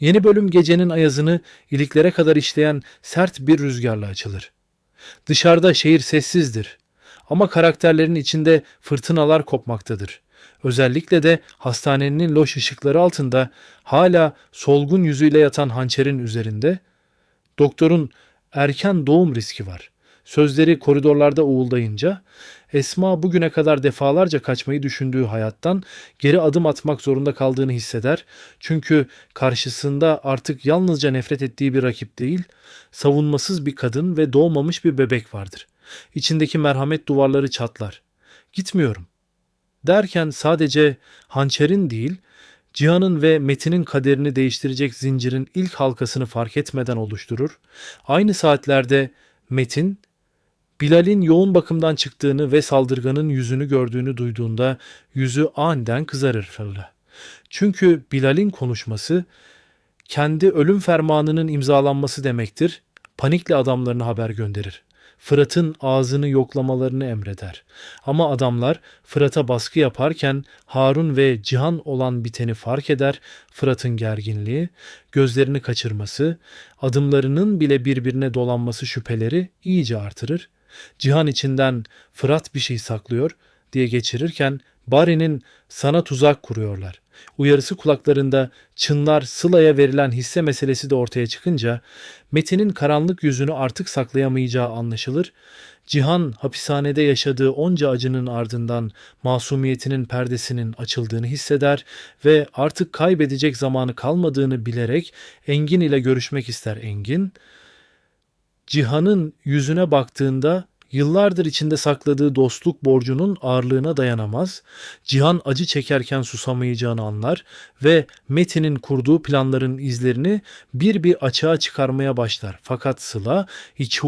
Yeni bölüm gecenin ayazını iliklere kadar işleyen sert bir rüzgarla açılır. Dışarıda şehir sessizdir. Ama karakterlerin içinde fırtınalar kopmaktadır. Özellikle de hastanenin loş ışıkları altında hala solgun yüzüyle yatan hançerin üzerinde doktorun erken doğum riski var. Sözleri koridorlarda uğuldayınca Esma bugüne kadar defalarca kaçmayı düşündüğü hayattan geri adım atmak zorunda kaldığını hisseder. Çünkü karşısında artık yalnızca nefret ettiği bir rakip değil, savunmasız bir kadın ve doğmamış bir bebek vardır. İçindeki merhamet duvarları çatlar. Gitmiyorum. Derken sadece hançerin değil, Cihan'ın ve Metin'in kaderini değiştirecek zincirin ilk halkasını fark etmeden oluşturur. Aynı saatlerde Metin, Bilal'in yoğun bakımdan çıktığını ve saldırganın yüzünü gördüğünü duyduğunda yüzü aniden kızarır fırla. Çünkü Bilal'in konuşması kendi ölüm fermanının imzalanması demektir. Panikle adamlarına haber gönderir. Fırat'ın ağzını yoklamalarını emreder. Ama adamlar Fırat'a baskı yaparken Harun ve Cihan olan biteni fark eder. Fırat'ın gerginliği, gözlerini kaçırması, adımlarının bile birbirine dolanması şüpheleri iyice artırır. Cihan içinden Fırat bir şey saklıyor diye geçirirken Bari'nin sana tuzak kuruyorlar. Uyarısı kulaklarında çınlar Sıla'ya verilen hisse meselesi de ortaya çıkınca Metin'in karanlık yüzünü artık saklayamayacağı anlaşılır. Cihan hapishanede yaşadığı onca acının ardından masumiyetinin perdesinin açıldığını hisseder ve artık kaybedecek zamanı kalmadığını bilerek Engin ile görüşmek ister Engin. Cihan'ın yüzüne baktığında yıllardır içinde sakladığı dostluk borcunun ağırlığına dayanamaz. Cihan acı çekerken susamayacağını anlar ve Metin'in kurduğu planların izlerini bir bir açığa çıkarmaya başlar. Fakat Sıla hiç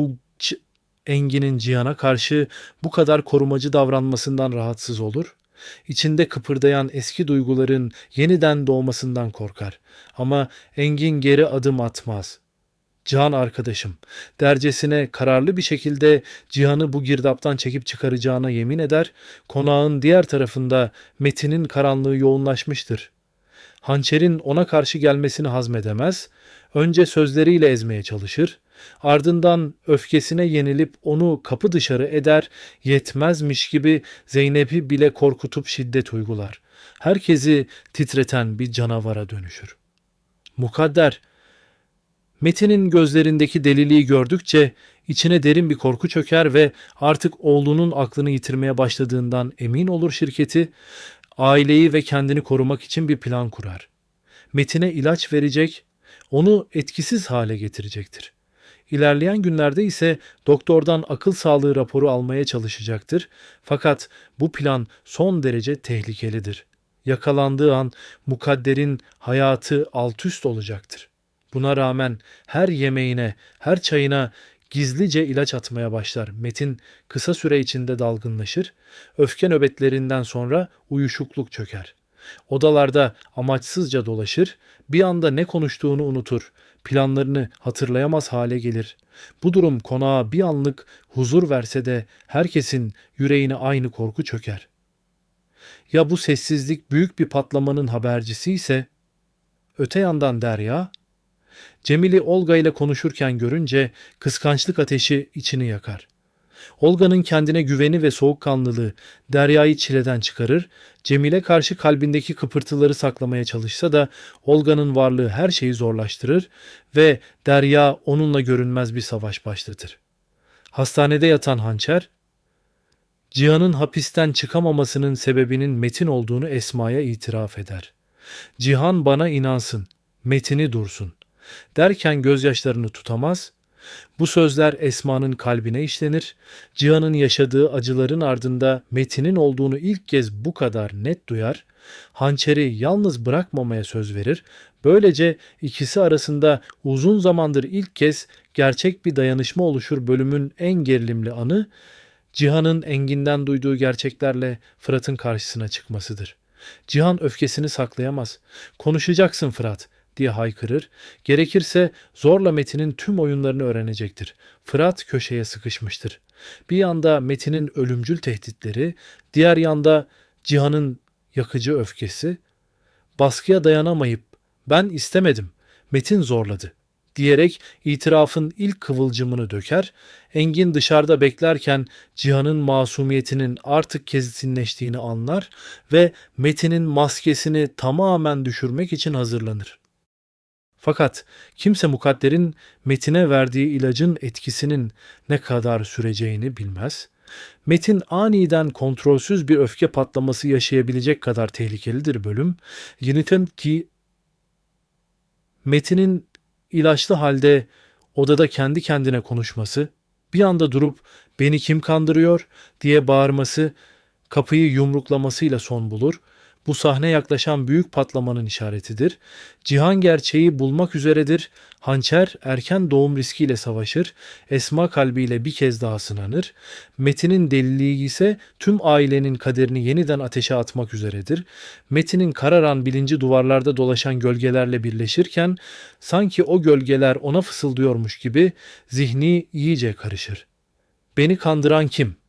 Engin'in Cihan'a karşı bu kadar korumacı davranmasından rahatsız olur. İçinde kıpırdayan eski duyguların yeniden doğmasından korkar. Ama Engin geri adım atmaz. Cihan arkadaşım, dercesine kararlı bir şekilde Cihan'ı bu girdaptan çekip çıkaracağına yemin eder, konağın diğer tarafında Metin'in karanlığı yoğunlaşmıştır. Hançer'in ona karşı gelmesini hazmedemez, önce sözleriyle ezmeye çalışır, ardından öfkesine yenilip onu kapı dışarı eder, yetmezmiş gibi Zeynep'i bile korkutup şiddet uygular. Herkesi titreten bir canavara dönüşür. Mukadder, Metin'in gözlerindeki deliliği gördükçe içine derin bir korku çöker ve artık oğlunun aklını yitirmeye başladığından emin olur şirketi, aileyi ve kendini korumak için bir plan kurar. Metin'e ilaç verecek, onu etkisiz hale getirecektir. İlerleyen günlerde ise doktordan akıl sağlığı raporu almaya çalışacaktır. Fakat bu plan son derece tehlikelidir. Yakalandığı an mukadderin hayatı alt üst olacaktır. Buna rağmen her yemeğine, her çayına gizlice ilaç atmaya başlar. Metin kısa süre içinde dalgınlaşır. Öfke nöbetlerinden sonra uyuşukluk çöker. Odalarda amaçsızca dolaşır, bir anda ne konuştuğunu unutur, planlarını hatırlayamaz hale gelir. Bu durum konağa bir anlık huzur verse de herkesin yüreğine aynı korku çöker. Ya bu sessizlik büyük bir patlamanın habercisi ise? Öte yandan Derya, Cemil'i Olga ile konuşurken görünce kıskançlık ateşi içini yakar. Olga'nın kendine güveni ve soğukkanlılığı Derya'yı çileden çıkarır, Cemil'e karşı kalbindeki kıpırtıları saklamaya çalışsa da Olga'nın varlığı her şeyi zorlaştırır ve Derya onunla görünmez bir savaş başlatır. Hastanede yatan hançer, Cihan'ın hapisten çıkamamasının sebebinin Metin olduğunu Esma'ya itiraf eder. Cihan bana inansın, Metin'i dursun. Derken gözyaşlarını tutamaz. Bu sözler Esma'nın kalbine işlenir. Cihan'ın yaşadığı acıların ardında Metin'in olduğunu ilk kez bu kadar net duyar. Hançeri yalnız bırakmamaya söz verir. Böylece ikisi arasında uzun zamandır ilk kez gerçek bir dayanışma oluşur bölümün en gerilimli anı Cihan'ın Engin'den duyduğu gerçeklerle Fırat'ın karşısına çıkmasıdır. Cihan öfkesini saklayamaz. Konuşacaksın Fırat diye haykırır. Gerekirse zorla Metin'in tüm oyunlarını öğrenecektir. Fırat köşeye sıkışmıştır. Bir yanda Metin'in ölümcül tehditleri, diğer yanda Cihan'ın yakıcı öfkesi. Baskıya dayanamayıp ben istemedim, Metin zorladı diyerek itirafın ilk kıvılcımını döker, Engin dışarıda beklerken Cihan'ın masumiyetinin artık kesinleştiğini anlar ve Metin'in maskesini tamamen düşürmek için hazırlanır. Fakat kimse mukadderin Metin'e verdiği ilacın etkisinin ne kadar süreceğini bilmez. Metin aniden kontrolsüz bir öfke patlaması yaşayabilecek kadar tehlikelidir bölüm. Yöneten ki Metin'in ilaçlı halde odada kendi kendine konuşması, bir anda durup beni kim kandırıyor diye bağırması, kapıyı yumruklamasıyla son bulur. Bu sahne yaklaşan büyük patlamanın işaretidir. Cihan gerçeği bulmak üzeredir. Hançer erken doğum riskiyle savaşır. Esma kalbiyle bir kez daha sınanır. Metin'in deliliği ise tüm ailenin kaderini yeniden ateşe atmak üzeredir. Metin'in kararan bilinci duvarlarda dolaşan gölgelerle birleşirken sanki o gölgeler ona fısıldıyormuş gibi zihni iyice karışır. Beni kandıran kim?''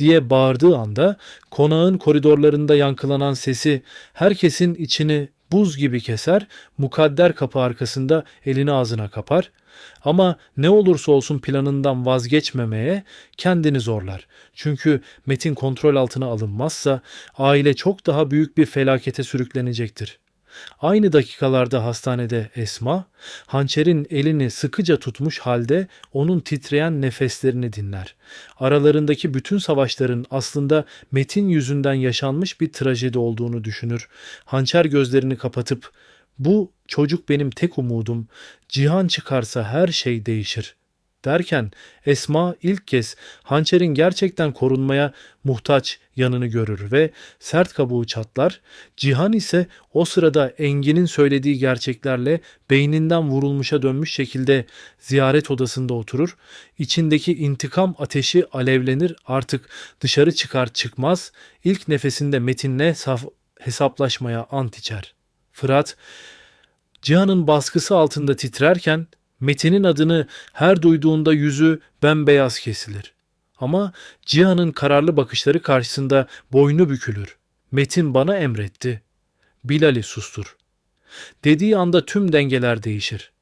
Diye bağırdığı anda konağın koridorlarında yankılanan sesi herkesin içini buz gibi keser, mukadder kapı arkasında elini ağzına kapar. Ama ne olursa olsun planından vazgeçmemeye kendini zorlar. Çünkü Metin kontrol altına alınmazsa aile çok daha büyük bir felakete sürüklenecektir. Aynı dakikalarda hastanede Esma, hançerin elini sıkıca tutmuş halde onun titreyen nefeslerini dinler. Aralarındaki bütün savaşların aslında Metin yüzünden yaşanmış bir trajedi olduğunu düşünür. Hançer gözlerini kapatıp bu çocuk benim tek umudum. Cihan çıkarsa her şey değişir derken Esma ilk kez hançerin gerçekten korunmaya muhtaç yanını görür ve sert kabuğu çatlar. Cihan ise o sırada Engin'in söylediği gerçeklerle beyninden vurulmuşa dönmüş şekilde ziyaret odasında oturur. İçindeki intikam ateşi alevlenir artık dışarı çıkar çıkmaz ilk nefesinde Metin'le hesaplaşmaya ant içer. Fırat Cihan'ın baskısı altında titrerken Metin'in adını her duyduğunda yüzü bembeyaz kesilir. Ama Cihan'ın kararlı bakışları karşısında boynu bükülür. Metin bana emretti. Bilal'i sustur. Dediği anda tüm dengeler değişir.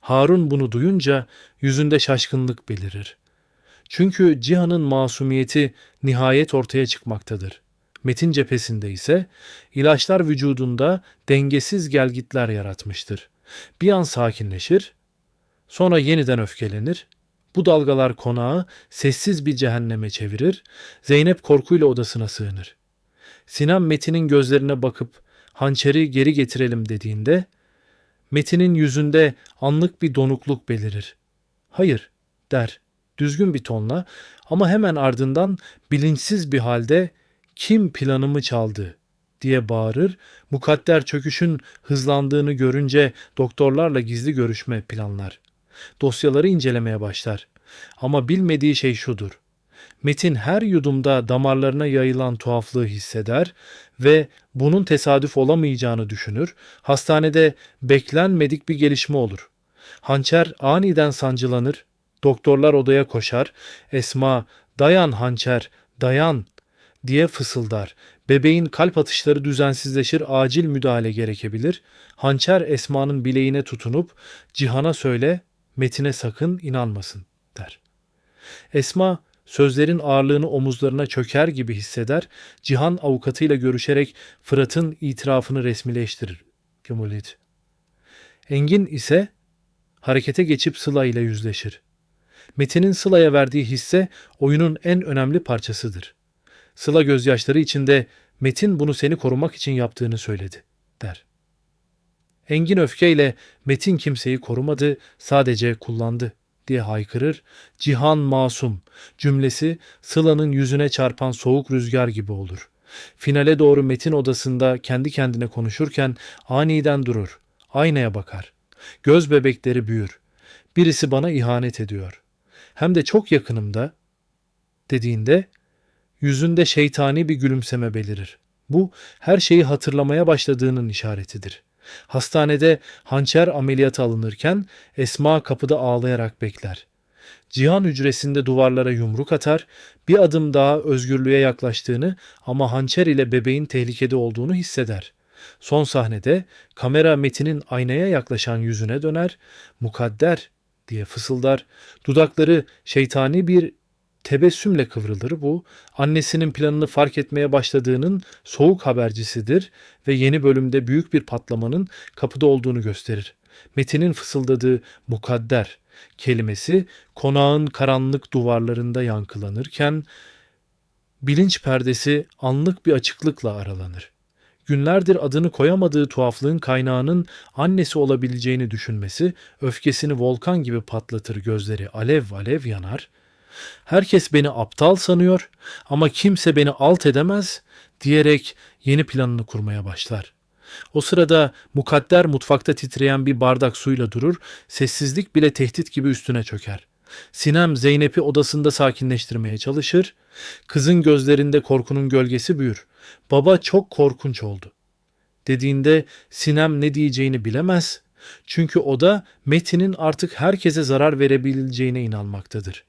Harun bunu duyunca yüzünde şaşkınlık belirir. Çünkü Cihan'ın masumiyeti nihayet ortaya çıkmaktadır. Metin cephesinde ise ilaçlar vücudunda dengesiz gelgitler yaratmıştır. Bir an sakinleşir, Sonra yeniden öfkelenir. Bu dalgalar konağı sessiz bir cehenneme çevirir. Zeynep korkuyla odasına sığınır. Sinan Metin'in gözlerine bakıp hançeri geri getirelim dediğinde Metin'in yüzünde anlık bir donukluk belirir. Hayır der düzgün bir tonla ama hemen ardından bilinçsiz bir halde kim planımı çaldı diye bağırır. Mukadder çöküşün hızlandığını görünce doktorlarla gizli görüşme planlar dosyaları incelemeye başlar. Ama bilmediği şey şudur. Metin her yudumda damarlarına yayılan tuhaflığı hisseder ve bunun tesadüf olamayacağını düşünür. Hastanede beklenmedik bir gelişme olur. Hançer aniden sancılanır. Doktorlar odaya koşar. Esma, dayan hançer, dayan diye fısıldar. Bebeğin kalp atışları düzensizleşir, acil müdahale gerekebilir. Hançer Esma'nın bileğine tutunup Cihan'a söyle, Metine sakın inanmasın der. Esma sözlerin ağırlığını omuzlarına çöker gibi hisseder, Cihan avukatıyla görüşerek Fırat'ın itirafını resmileştirir. Cumhuriyet. Engin ise harekete geçip Sıla ile yüzleşir. Metin'in Sıla'ya verdiği hisse oyunun en önemli parçasıdır. Sıla gözyaşları içinde Metin bunu seni korumak için yaptığını söyledi, der. Engin öfkeyle Metin kimseyi korumadı, sadece kullandı diye haykırır. Cihan masum cümlesi Sıla'nın yüzüne çarpan soğuk rüzgar gibi olur. Finale doğru Metin odasında kendi kendine konuşurken aniden durur. Aynaya bakar. Göz bebekleri büyür. Birisi bana ihanet ediyor. Hem de çok yakınımda dediğinde yüzünde şeytani bir gülümseme belirir. Bu her şeyi hatırlamaya başladığının işaretidir.'' Hastanede hançer ameliyatı alınırken Esma kapıda ağlayarak bekler. Cihan hücresinde duvarlara yumruk atar, bir adım daha özgürlüğe yaklaştığını ama hançer ile bebeğin tehlikede olduğunu hisseder. Son sahnede kamera Metin'in aynaya yaklaşan yüzüne döner, mukadder diye fısıldar, dudakları şeytani bir tebessümle kıvrılır bu, annesinin planını fark etmeye başladığının soğuk habercisidir ve yeni bölümde büyük bir patlamanın kapıda olduğunu gösterir. Metin'in fısıldadığı mukadder kelimesi konağın karanlık duvarlarında yankılanırken bilinç perdesi anlık bir açıklıkla aralanır. Günlerdir adını koyamadığı tuhaflığın kaynağının annesi olabileceğini düşünmesi öfkesini volkan gibi patlatır gözleri alev alev yanar. Herkes beni aptal sanıyor ama kimse beni alt edemez diyerek yeni planını kurmaya başlar. O sırada mukadder mutfakta titreyen bir bardak suyla durur, sessizlik bile tehdit gibi üstüne çöker. Sinem Zeynep'i odasında sakinleştirmeye çalışır. Kızın gözlerinde korkunun gölgesi büyür. Baba çok korkunç oldu. Dediğinde Sinem ne diyeceğini bilemez. Çünkü o da Metin'in artık herkese zarar verebileceğine inanmaktadır.